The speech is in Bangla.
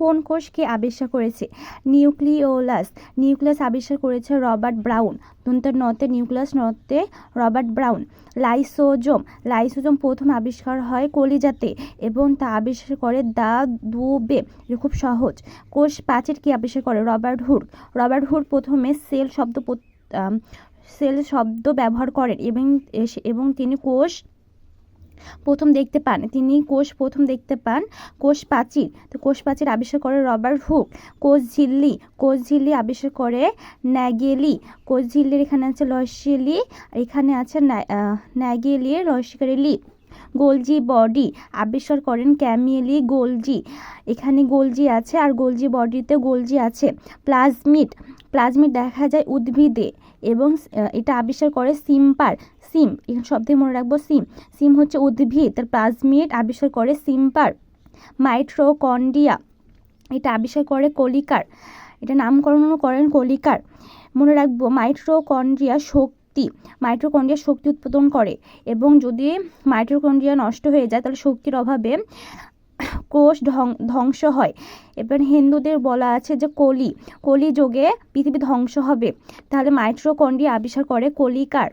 কোন কোষকে আবিষ্কার করেছে? নিউক্লিওলাস। নিউক্লিয়াস আবিষ্কার করেছে রবার্ট ব্রাউন। দন্তের নতে নিউক্লিয়াস, নতে রবার্ট ব্রাউন। লাইসোজোম। লাইসোজোম প্রথম আবিষ্কার হয় কলিজাতে এবং তা আবিষ্কার করে দা দুবে। এটা খুব সহজ। কোষ প্রাচীর কি আবিষ্কার করে? রবার্ট হুড রবার্ট হুড প্রথমে সেল শব্দ সেল শব্দ ব্যবহার করেন এবং এবং তিনি কোষ প্রথম দেখতে পান, তিনি কোষ প্রথম দেখতে পান, কোষ প্রাচীর, তো কোষ প্রাচীর আবিষ্কার করে রবার্ট হুক, কোষ ঝিল্লি কোষ ঝিল্লি আবিষ্কার করে ন্যাগেলি, কোষ ঝিল্লির এখানে আছে লসিলি এখানে আছে ন্যাগেলি রসিকারেলি গোলজি বডি আবিষ্কার করেন ক্যামিয়েলি গোলজি। এখানে গোলজি আছে, আর গোলজি বডিতে গোলজি আছে। প্লাজমিড প্লাজমিড দেখা যায় উদ্ভিদে এবং এটা আবিষ্কার করে সিম্পার সিম, এখানে থেকে মনে রাখব সিম। সিম হচ্ছে উদ্ভিদ, তার প্লাজমিড আবিষ্কার করে সিম্পার মাইট্রোকন্ডিয়া, এটা আবিষ্কার করে কলিকার। এটা নামকরণও করেন কলিকার। মনে রাখব মাইট্রোকন্ড্রিয়া শক্তি মাইট্রোকন্ড্রিয়া শক্তি উৎপাদন করে এবং যদি মাইট্রোকন্ড্রিয়া নষ্ট হয়ে যায়, তাহলে শক্তির অভাবে কোষ ধ্বং- ধ্বংস হয়। এবার হিন্দুদের বলা আছে যে কলি কলি যোগে পৃথিবী ধ্বংস হবে। তাহলে মাইট্রোকন্ডি আবিষ্কার করে কলিকার